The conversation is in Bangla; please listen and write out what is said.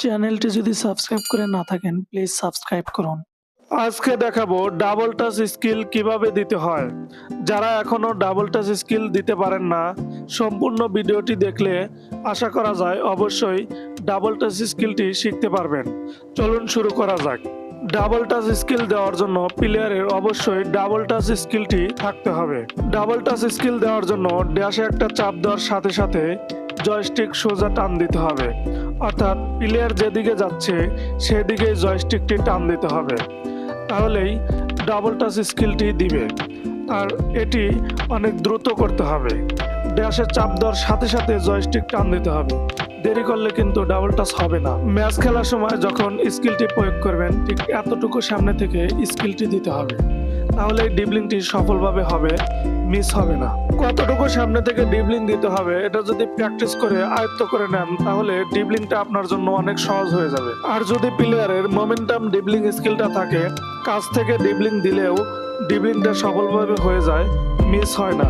চ্যানেলটি যদি সাবস্ক্রাইব করে না থাকেন, প্লিজ সাবস্ক্রাইব করুন। আজকে দেখাবো ডাবল টাচ স্কিল কীভাবে দিতে হয়। যারা এখনও ডাবল টাচ স্কিল দিতে পারেন না, সম্পূর্ণ ভিডিওটি দেখলে আশা করা যায় অবশ্যই ডাবল টাচ স্কিলটি শিখতে পারবেন। চলুন শুরু করা যাক। ডাবল টাচ স্কিল দেওয়ার জন্য প্লেয়ারের অবশ্যই ডাবল টাচ স্কিলটি থাকতে হবে। ডাবল টাচ স্কিল দেওয়ার জন্য ড্যাশে একটা চাপ দেওয়ার সাথে সাথে জয়স্টিক সোজা টান দিতে হবে। অর্থাৎ প্লেয়ার যেদিকে যাচ্ছে সেদিকে জয়স্টিকটি টান দিতে হবে। তাহলেই ডাবল টাচ স্কিলটি দিবে। আর এটি অনেক দ্রুত করতে হবে। ড্যাশে চাপ দেওয়ার সাথে সাথে জয়স্টিক টান দিতে হবে। দেরি করলে কিন্তু ডাবল টাচ হবে না। ম্যাচ খেলার সময় যখন স্কিলটি প্রয়োগ করবেন, ঠিক এতটুকু সামনে থেকে স্কিলটি দিতে হবে। তাহলে ডিবলিংটি সফলভাবে হবে মিস হবে না। কতটুকু সামনে থেকে ডিবলিং দিতে হবে, এটা যদি প্র্যাকটিস করে আয়ত্ত করে নেন, তাহলে ডিবলিংটা আপনার জন্য অনেক সহজ হয়ে যাবে। আর যদি প্লেয়ারের মোমেন্টাম ডিবলিং স্কিলটা থাকে, কাছ থেকে ডিবলিং দিলেও ডিবলিংটা সফলভাবে হয়ে যায় মিস হয় না।